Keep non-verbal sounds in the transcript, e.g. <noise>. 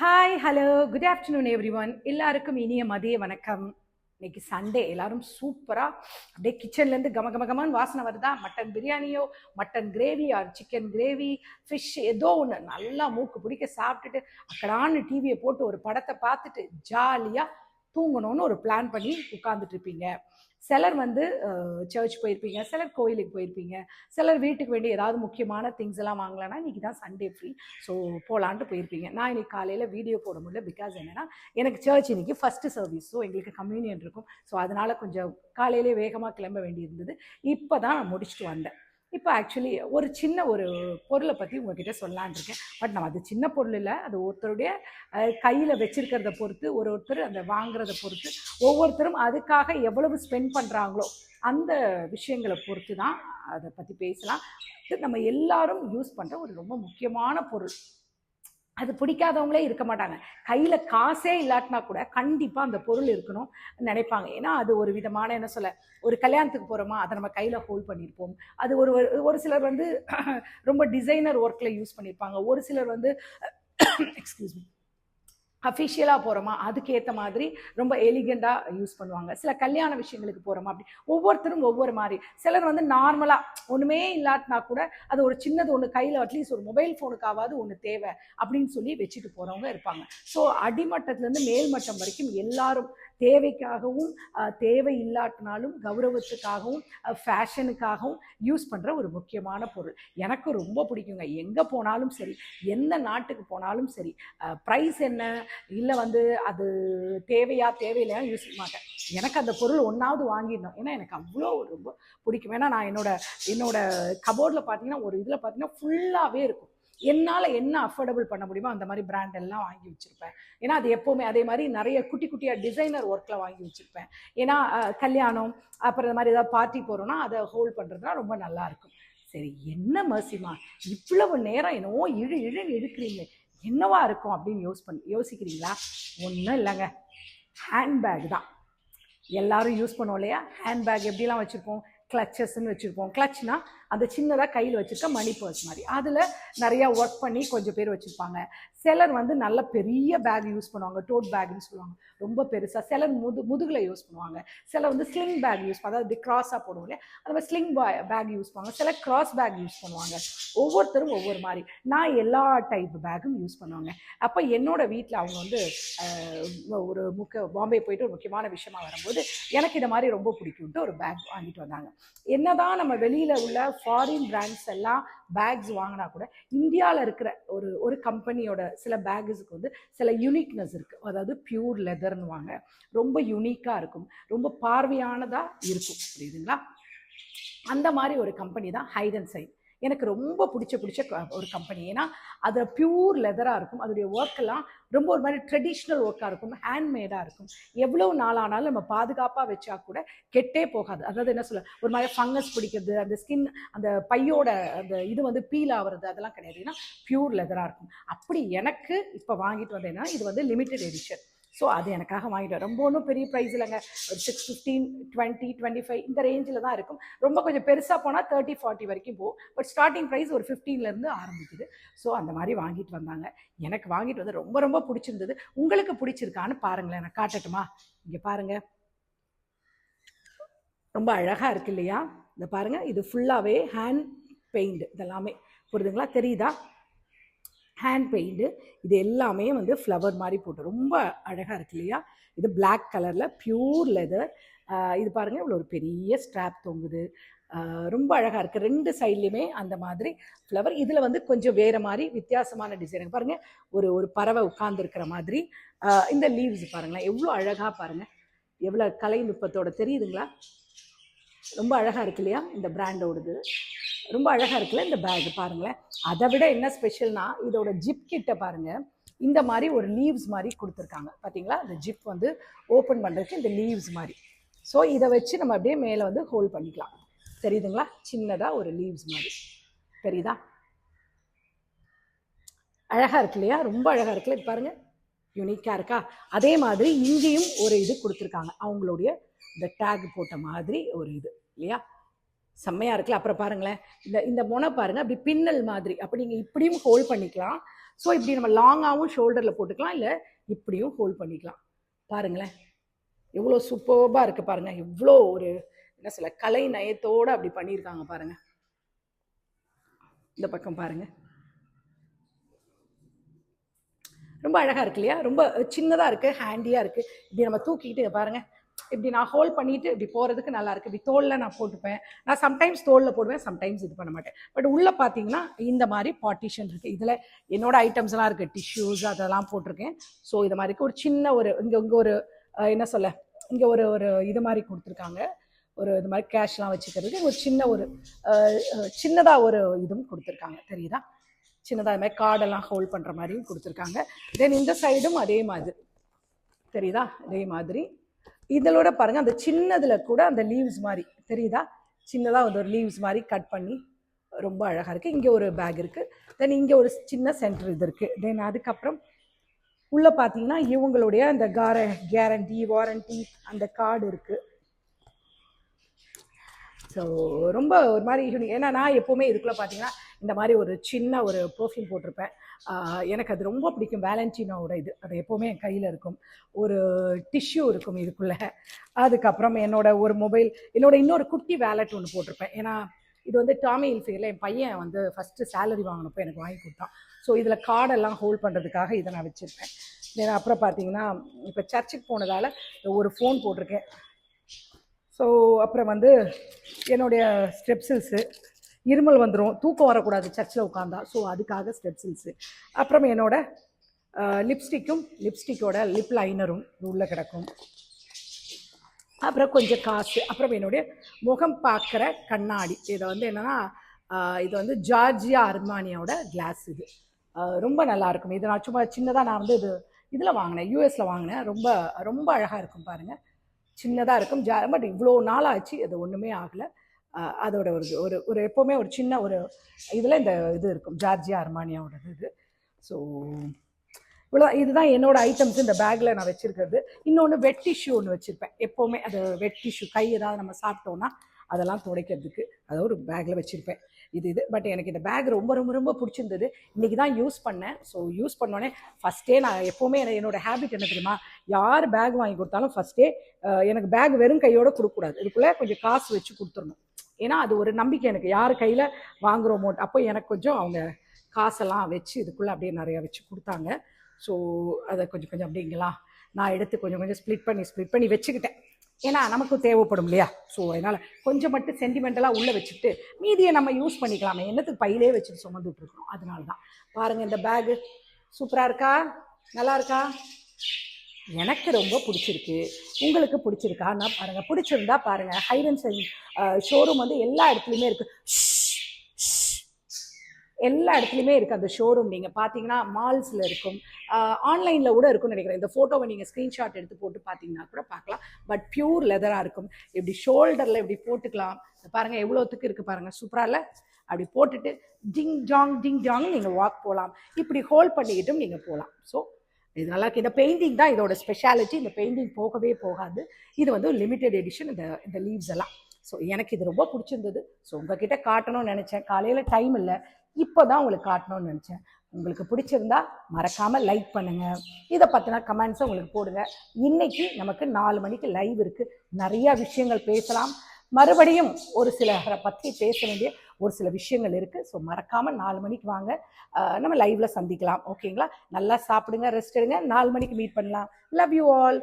Hi hello good afternoon everyone எல்லாருக்கும் இனிய மதிய வணக்கம். இன்னைக்கு சண்டே எல்லாரும் சூப்பராக அப்படியே கிச்சன்லேருந்து கம கம கமான்னு வாசனை வருதா? Mutton பிரியாணியோ mutton gravy or chicken gravy fish ஏதோ ஒன்று நல்லா மூக்கு பிடிக்க சாப்பிட்டுட்டு அக்கடான்னு டிவியை போட்டு ஒரு படத்தை பார்த்துட்டு ஜாலியாக தூங்கணும்னு ஒரு பிளான் பண்ணி உட்காந்துட்டு இருப்பீங்க சிலர் வந்து சர்ச் போயிருப்பீங்க சிலர் கோயிலுக்கு போயிருப்பீங்க சிலர் வீட்டுக்கு வேண்டிய ஏதாவது முக்கியமான திங்ஸ் எல்லாம் வாங்கலைன்னா இன்னைக்கு தான் சண்டே ஃப்ரீ ஸோ போகலான்ட்டு போயிருப்பீங்க. நான் இன்னைக்கு காலையில் வீடியோ போட முடியல பிகாஸ் என்னென்னா எனக்கு சர்ச் இன்னைக்கு ஃபஸ்ட்டு சர்வீஸ் ஸோ எங்களுக்கு கம்யூனியன் இருக்கும். ஸோ அதனால் கொஞ்சம் காலையிலே வேகமாக கிளம்ப வேண்டியிருந்தது. இப்போ தான் நான் முடிச்சுட்டு வந்தேன். இப்போ ஆக்சுவலி ஒரு சின்ன ஒரு பொருளை பற்றி உங்ககிட்ட சொல்லலான் இருக்கேன். பட் நம்ம அது சின்ன பொருள் இல்லை. அது ஒருத்தருடைய கையில் வச்சுருக்கிறத பொறுத்து ஒரு ஒருத்தர் அந்த வாங்குறத பொறுத்து ஒவ்வொருத்தரும் அதுக்காக எவ்வளவு ஸ்பெண்ட் பண்ணுறாங்களோ அந்த விஷயங்களை பொறுத்து தான் அதை பற்றி பேசலாம். நம்ம எல்லாரும் யூஸ் பண்ணுற ஒரு ரொம்ப முக்கியமான பொருள். அது பிடிக்காதவங்களே இருக்க மாட்டாங்க. கையில் காசே இல்லாட்டினா கூட கண்டிப்பாக அந்த பொருள் இருக்கணும் நினைப்பாங்க. ஏன்னா அது ஒரு விதமான என்ன சொல்ல ஒரு கல்யாணத்துக்கு போகிறோமா அதை நம்ம கையில் ஹோல்ட் பண்ணியிருப்போம் அது ஒரு ஒரு- ஒரு சிலர் வந்து <clears throat> ரொம்ப டிசைனர் ஒர்க்கில் யூஸ் பண்ணியிருப்பாங்க ஒரு சிலர் வந்து <clears throat> எக்ஸ்கியூஸ் மீ அஃபிஷியலாக போகிறோமா அதுக்கேற்ற மாதிரி ரொம்ப எலிகண்டாக யூஸ் பண்ணுவாங்க. சில கல்யாண விஷயங்களுக்கு போகிறோமா அப்படி ஒவ்வொருத்தரும் ஒவ்வொரு மாதிரி. சிலர் வந்து நார்மலாக ஒன்றுமே இல்லாட்டினா கூட அது ஒரு சின்னது ஒன்று கையில் அட்லீஸ்ட் ஒரு மொபைல் ஃபோனுக்காவது ஒன்று தேவை அப்படின்னு சொல்லி வச்சுட்டு போகிறவங்க இருப்பாங்க. ஸோ அடிமட்டத்துலேருந்து மேல்மட்டம் வரைக்கும் எல்லாரும் தேவைக்காகவும் தேவை இல்லாட்டினாலும் கௌரவத்துக்காகவும் ஃபேஷனுக்காகவும் யூஸ் பண்ணுற ஒரு முக்கியமான பொருள். எனக்கு ரொம்ப பிடிக்குங்க. எங்கே போனாலும் சரி எந்த நாட்டுக்கு போனாலும் சரி ப்ரைஸ் என்ன இல்லை வந்து அது தேவையா தேவையில்லையா யோசிக்க மாட்டேன். எனக்கு அந்த பொருள் ஒன்றாவது வாங்கிடணும். ஏன்னா எனக்கு அவ்வளோ ரொம்ப பிடிக்கும். ஏன்னா நான் என்னோட என்னோட கபோர்டில் பார்த்தீங்கன்னா ஒரு இதில் பார்த்தீங்கன்னா ஃபுல்லாகவே இருக்கும். என்னால் என்ன அஃபோர்டபுள் பண்ண முடியுமோ அந்த மாதிரி பிராண்ட் எல்லாம் வாங்கி வச்சுருப்பேன். ஏன்னா அது எப்போவுமே அதே மாதிரி நிறைய குட்டி குட்டியாக டிசைனர் ஒர்க்கில் வாங்கி வச்சுருப்பேன். ஏன்னா கல்யாணம் அப்புறம் இந்த மாதிரி ஏதாவது பார்ட்டி போகிறோன்னா அதை ஹோல்ட் பண்ணுறதுனா ரொம்ப நல்லா இருக்கும். சரி என்ன மர்சிமா? இவ்வளவு நேரம் என்னவோ இழு இழுன்னு இழுக்கிறீங்க என்னவா இருக்கும் அப்படின்னு யோஸ் பண்ணி யோசிக்கிறீங்களா? ஒன்றும் இல்லைங்க. ஹேண்ட்பேக் தான். எல்லாரும் யூஸ் பண்ணுவோம் இல்லையா? ஹேண்ட்பேக் எப்படிலாம் வச்சுருப்போம்? கிளச்சஸ்ன்னு வச்சுருப்போம். கிளச்னா அந்த சின்னதாக கையில் வச்சுருக்க மணி பர்ஸ் மாதிரி. அதில் நிறையா ஒர்க் பண்ணி கொஞ்சம் பேர் வச்சுருப்பாங்க. சிலர் வந்து நல்ல பெரிய பேக் யூஸ் பண்ணுவாங்க டோட் பேக்னு சொல்லுவாங்க. ரொம்ப பெருசாக சிலர் முது முதுகில் யூஸ் பண்ணுவாங்க. சிலர் வந்து ஸ்லிங் பேக் யூஸ் அதாவது இப்படி க்ராஸாக போடுவோம் இல்லையா அந்த மாதிரி ஸ்லிங் பேக் யூஸ் பண்ணுவாங்க. சிலர் கிராஸ் பேக் யூஸ் பண்ணுவாங்க. ஒவ்வொருத்தரும் ஒவ்வொரு மாதிரி. நான் எல்லா டைப் பேக்கும் யூஸ் பண்ணுவாங்க. அப்போ என்னோட வீட்டில் அவங்க வந்து ஒரு முக்க பாம்பே போயிட்டு ஒரு முக்கியமான விஷயமா வரும்போது எனக்கு இந்த மாதிரி ரொம்ப பிடிக்கும்ட்டு ஒரு பேக் வாங்கிட்டு வந்தாங்க. என்னதான் நம்ம வெளியில் உள்ள ஃபாரின் பிராண்ட்ஸ் எல்லாம் பேக்ஸ் வாங்கினா கூட இந்தியாவில் இருக்கிற ஒரு ஒரு கம்பெனியோட சில பேக்ஸுக்கு வந்து சில யூனிக்னஸ் இருக்குது அதாவது பியூர் லெதர்னு வாங்க ரொம்ப யூனிக்காக இருக்கும். ரொம்ப பார்வையானதாக இருக்கும். புரியுதுங்களா? அந்த மாதிரி ஒரு கம்பெனி தான் ஹைடன் சைட் எனக்கு ரொம்ப பிடிச்ச பிடிச்ச க- ஒரு கம்பெனி ஏன்னா அது பியூர் லெதராக இருக்கும். அதோடைய ஒர்க்கெல்லாம் ரொம்ப ஒரு மாதிரி ட்ரெடிஷ்னல் ஒர்க்காக இருக்கும். ஹேண்ட்மேடாக இருக்கும். எவ்வளோ நாளானாலும் நம்ம பாதுகாப்பாக வச்சா கூட கெட்டே போகாது. அதாவது என்ன சொல்ல ஒரு மாதிரி ஃபங்கஸ் பிடிக்கிறது அந்த ஸ்கின் அந்த பையோட அந்த இது வந்து பீல் ஆகிறது அதெல்லாம் கிடையாது. ஏன்னா பியூர் லெதராக இருக்கும். அப்படி எனக்கு இப்போ வாங்கிட்டு வந்தேன்னா இது வந்து லிமிட்டெட் எடிஷன் ஸோ அது எனக்காக வாங்கிட்டேன் ரொம்ப ஒன்றும் பெரிய ப்ரைஸ் இல்லைங்க. ஒரு six fifteen twenty twenty five இந்த ரேஞ்சில் தான் இருக்கும். ரொம்ப கொஞ்சம் பெருசாக போனால் தேர்ட்டி ஃபார்ட்டி வரைக்கும் போகும். பட் ஸ்டார்டிங் ப்ரைஸ் ஒரு ஃபிஃப்டீன்லேருந்து ஆரம்பிக்குது. ஸோ அந்த மாதிரி வாங்கிட்டு வந்தாங்க. எனக்கு வாங்கிட்டு வந்து ரொம்ப ரொம்ப பிடிச்சிருந்தது. உங்களுக்கு பிடிச்சிருக்கான்னு பாருங்களேன். நான் காட்டட்டுமா? இங்கே பாருங்கள் ரொம்ப அழகாக இருக்கு இல்லையா? இந்த பாருங்கள் இது ஃபுல்லாகவே ஹேண்ட் பெயிண்ட் இதெல்லாமே. புரியுதுங்களா? தெரியுதா? ஹேண்ட் பெயிண்ட்டு இது எல்லாமே வந்து ஃப்ளவர் மாதிரி போட்டு ரொம்ப அழகாக இருக்கு இல்லையா? இது பிளாக் கலரில் பியூர் லெதர் இது பாருங்கள் இவ்வளோ ஒரு பெரிய ஸ்ட்ராப் தொங்குது. ரொம்ப அழகாக இருக்குது ரெண்டு சைட்லேயுமே அந்த மாதிரி ஃப்ளவர் இதில் வந்து கொஞ்சம் வேறு மாதிரி வித்தியாசமான டிசைன் பாருங்கள் ஒரு ஒரு பறவை உட்கார்ந்துருக்கிற மாதிரி. இந்த லீவ்ஸ் பாருங்களேன் எவ்வளோ அழகாக பாருங்கள் எவ்வளோ கலை நுட்பத்தோட தெரியுதுங்களா? ரொம்ப அழகாக இருக்கு இல்லையா இந்த பிராண்டோடது ரொம்ப அழகாக இருக்குல்ல இந்த பேக் பாருங்களேன். அதை விட என்ன ஸ்பெஷல்னா இதோட ஜிப் கிட்ட பாருங்க. இந்த மாதிரி ஒரு லீவ்ஸ் மாதிரி கொடுத்துருக்காங்க. பார்த்தீங்களா இந்த ஜிப் வந்து ஓப்பன் பண்ணுறதுக்கு இந்த லீவ்ஸ் மாதிரி. ஸோ இதை வச்சு நம்ம அப்படியே மேலே வந்து ஹோல்ட் பண்ணிக்கலாம். தெரியுதுங்களா? சின்னதாக ஒரு லீவ்ஸ் மாதிரி. தெரியுதா? அழகாக இருக்கு இல்லையா? ரொம்ப அழகாக இருக்குல்ல. இது பாருங்க. யூனிக்காக இருக்கா? அதே மாதிரி இங்கேயும் ஒரு இது கொடுத்துருக்காங்க. அவங்களுடைய இந்த டேக் போட்ட மாதிரி ஒரு இது இல்லையா? செம்மையாக இருக்குல்ல. அப்புறம் பாருங்களேன். இந்த இந்த முனை பாருங்கள் அப்படி பின்னல் மாதிரி. அப்படி நீங்கள் இப்படியும் ஹோல்ட் பண்ணிக்கலாம். ஸோ இப்படி நம்ம லாங்காகவும் ஷோல்டரில் போட்டுக்கலாம். இல்லை இப்படியும் ஹோல்ட் பண்ணிக்கலாம். பாருங்களேன். எவ்வளோ சூப்பர்பாக இருக்குது பாருங்கள் எவ்வளோ ஒரு என்ன சொல்ல கலை நயத்தோடு அப்படி பண்ணியிருக்காங்க பாருங்கள் இந்த பக்கம் பாருங்கள் ரொம்ப அழகாக இருக்கு இல்லையா? ரொம்ப சின்னதாக இருக்குது ஹேண்டியாக இருக்குது இப்படி நம்ம தூக்கிக்கிட்டு பாருங்கள் இப்படி நான் ஹோல்ட் பண்ணிட்டு இப்படி போகிறதுக்கு நல்லாருக்கு இப்படி தோலில் நான் போட்டுப்பேன். நான் சம்டைம்ஸ் தோலில் போடுவேன் சம்டைம்ஸ் இது பண்ண மாட்டேன். பட் உள்ளே பார்த்தீங்கன்னா இந்த மாதிரி பார்ட்டிஷன் இருக்குது இதில் என்னோட ஐட்டம்ஸ்லாம் இருக்குது டிஷ்யூஸ் அதெல்லாம் போட்டிருக்கேன். ஸோ இது மாதிரி ஒரு சின்ன ஒரு இங்கே இங்கே ஒரு என்ன சொல்ல? இங்கே ஒரு ஒரு இது மாதிரி கொடுத்துருக்காங்க. ஒரு இது மாதிரி கேஷ்லாம் வச்சுக்கிறதுக்கு ஒரு சின்ன ஒரு சின்னதாக ஒரு இதுவும் கொடுத்துருக்காங்க. தெரியுதா? சின்னதாக இது மாதிரி கார்டெல்லாம் ஹோல்ட் பண்ணுற மாதிரியும் கொடுத்துருக்காங்க. தென் இந்த சைடும் அதே மாதிரி. தெரியுதா? அதே மாதிரி. இதோட பாருங்கள் அந்த சின்னதில் கூட அந்த லீவ்ஸ் மாதிரி தெரியுதா? சின்னதாக வந்து ஒரு லீவ்ஸ் மாதிரி கட் பண்ணி ரொம்ப அழகாக இருக்குது இங்கே ஒரு பேக் இருக்குது தென் இங்கே ஒரு சின்ன சென்டர் இது இருக்குது தென் அதுக்கப்புறம் உள்ளே பார்த்தீங்கன்னா இவங்களுடைய அந்த கார கேரண்டி வாரண்டி அந்த கார்டு இருக்குது ஸோ ரொம்ப ஒரு மாதிரி ஏன்னா நான் எப்போவுமே இதுக்குள்ளே பார்த்தீங்கன்னா இந்த மாதிரி ஒரு சின்ன ஒரு பர்ஃப்யூம் போட்டிருப்பேன். எனக்கு அது ரொம்ப பிடிக்கும். வேலண்டினோட இது. அது எப்போவுமே என் கையில் இருக்கும். ஒரு டிஷ்யூ இருக்கும் இதுக்குள்ளே. அதுக்கப்புறம் என்னோட ஒரு மொபைல் என்னோட இன்னொரு குட்டி வேலட் ஒன்று போட்டிருப்பேன். ஏன்னா இது வந்து டாமி இல்ஃபீரில் என் பையன் வந்து ஃபஸ்ட்டு சேலரி வாங்கினப்போ எனக்கு வாங்கி கொடுத்தான். ஸோ இதில் கார்டெல்லாம் ஹோல்ட் பண்ணுறதுக்காக இதை நான் வச்சுருப்பேன். தென் அப்புறம் பார்த்தீங்கன்னா இப்போ சர்ச்சுக்கு போனதால் ஒரு ஃபோன் போட்டிருக்கேன். ஸோ அப்புறம் வந்து என்னுடைய ஸ்டெப்சில்ஸு இருமல் வந்துடும் தூக்கம் வரக்கூடாது சர்ச்சில் உட்காந்தா ஸோ அதுக்காக ஸ்டெப்சில்ஸு அப்புறம் என்னோட லிப்ஸ்டிக்கும் லிப்ஸ்டிக்கோட லிப் லைனரும் உள்ளே கிடக்கும். அப்புறம் கொஞ்சம் காசு. அப்புறம் என்னுடைய முகம் பார்க்குற கண்ணாடி. இதை வந்து என்னென்னா இது வந்து ஜார்ஜியா அர்மானியோட கிளாஸ் இது. ரொம்ப நல்லா இருக்கும். இது நான் சும்மா சின்னதாக நான் வந்து இது இதில் வாங்கினேன் யூஎஸில் வாங்கினேன். ரொம்ப ரொம்ப அழகாக இருக்கும் பாருங்கள் சின்னதாக இருக்கும். ஜா பட் இவ்வளோ நாள் ஆச்சு அது ஒன்றுமே ஆகலை. அதோட ஒரு ஒரு ஒரு எப்போவுமே ஒரு சின்ன ஒரு இதில் இந்த இது இருக்கும். ஜார்ஜியா அர்மானியாவோட இது. ஸோ இவ்வளோ இதுதான் என்னோட ஐட்டம்ஸ் இந்த பேக்கில் நான் வச்சுருக்கிறது. இன்னொன்று வெட் டிஷ்யூ ஒன்று வச்சுருப்பேன். எப்போவுமே அது வெட் டிஷ்யூ கை ஏதாவது நம்ம சாப்பிட்டோன்னா அதெல்லாம் துடைக்கிறதுக்கு அதை ஒரு பேக்கில் வச்சுருப்பேன். இது இது. பட் எனக்கு இந்த பேக் ரொம்ப ரொம்ப ரொம்ப பிடிச்சிருந்தது. இன்றைக்கி தான் யூஸ் பண்ணேன். ஸோ யூஸ் பண்ணோடனே ஃபஸ்ட்டே நான் எப்போவுமே என்னோடய என்னோட ஹேபிட் என்ன தெரியுமா? யார் பேக் வாங்கி கொடுத்தாலும் ஃபஸ்ட்டே எனக்கு பேக் வெறும் கையோடு கொடுக்கக்கூடாது. இதுக்குள்ளே கொஞ்சம் காசு வச்சு கொடுத்துடணும். ஏன்னா அது ஒரு நம்பிக்கை எனக்கு. யார் கையில் வாங்குகிறோமோ அப்போ எனக்கு கொஞ்சம் அவங்க காசெல்லாம் வச்சு இதுக்குள்ளே அப்படியே நிறையா வச்சு கொடுத்தாங்க. ஸோ அதை கொஞ்சம் கொஞ்சம் அப்படிங்களா நான் எடுத்து கொஞ்சம் கொஞ்சம் ஸ்ப்ளிட் பண்ணி ஸ்ப்ளிட் பண்ணி வச்சுக்கிட்டேன். ஏன்னா நமக்கும் தேவைப்படும் இல்லையா? ஸோ அதனால் கொஞ்சம் மட்டும் சென்டிமெண்டலாக உள்ளே வச்சுட்டு மீதியை நம்ம யூஸ் பண்ணிக்கலாமே. என்னத்துக்கு பையிலே வச்சுட்டு சுமந்துட்டு இருக்கோம்? அதனால தான் பாருங்கள் இந்த பேகு சூப்பராக இருக்கா? நல்லா இருக்கா? எனக்கு ரொம்ப பிடிச்சிருக்கு. உங்களுக்கு பிடிச்சிருக்கான்னா பாருங்கள் பிடிச்சிருந்தா பாருங்கள் ஹைரன்ஸ் ஷோரூம் வந்து எல்லா இடத்துலையுமே இருக்குது எல்லா இடத்துலையுமே இருக்குது அந்த ஷோரூம் நீங்கள் பார்த்தீங்கன்னா மால்ஸில் இருக்கும். ஆன்லைனில் கூட இருக்கும்னு நினைக்கிறேன். இந்த ஃபோட்டோவை நீங்கள் ஸ்க்ரீன்ஷாட் எடுத்து போட்டு பார்த்தீங்கன்னா கூட பார்க்கலாம் பட் பியூர் லெதராக இருக்கும். இப்படி ஷோல்டரில் இப்படி போட்டுக்கலாம். பாருங்கள் எவ்வளோத்துக்கு இருக்குது பாருங்கள் சூப்பராக இல்லை? அப்படி போட்டுட்டு டிங் ஜாங் டிங் ஜாங் நீங்கள் வாக் போகலாம் இப்படி ஹோல்ட் பண்ணிக்கிட்டும் நீங்கள் போகலாம் ஸோ இது நல்லா இருக்குது இந்த பெயிண்டிங் தான் இதோட ஸ்பெஷாலிட்டி இந்த பெயிண்டிங் போகவே போகாது. இது வந்து லிமிடெட் எடிஷன் இந்த இந்த லீவ்ஸ் எல்லாம். ஸோ எனக்கு இது ரொம்ப பிடிச்சிருந்தது. ஸோ உங்ககிட்ட காட்டணும்னு நினச்சேன். காலையில் டைம் இல்லை. இப்போ தான் உங்களுக்கு காட்டணும்னு நினச்சேன். உங்களுக்கு பிடிச்சிருந்தா மறக்காமல் லைக் பண்ணுங்கள் இதை பற்றின கமெண்ட்ஸை உங்களுக்கு போடுங்க. இன்னைக்கு நமக்கு நாலு மணிக்கு லைவ் இருக்குது நிறையா விஷயங்கள் பேசலாம். மறுபடியும் ஒரு சிலரை பற்றி பேச வேண்டிய ஒரு சில விஷயங்கள் இருக்குது ஸோ மறக்காமல் நாலு மணிக்கு வாங்க. நம்ம லைவ்ல சந்திக்கலாம். ஓகேங்களா நல்லா சாப்பிடுங்க ரெஸ்ட் எடுங்க. நாலு மணிக்கு மீட் பண்ணலாம். Love you all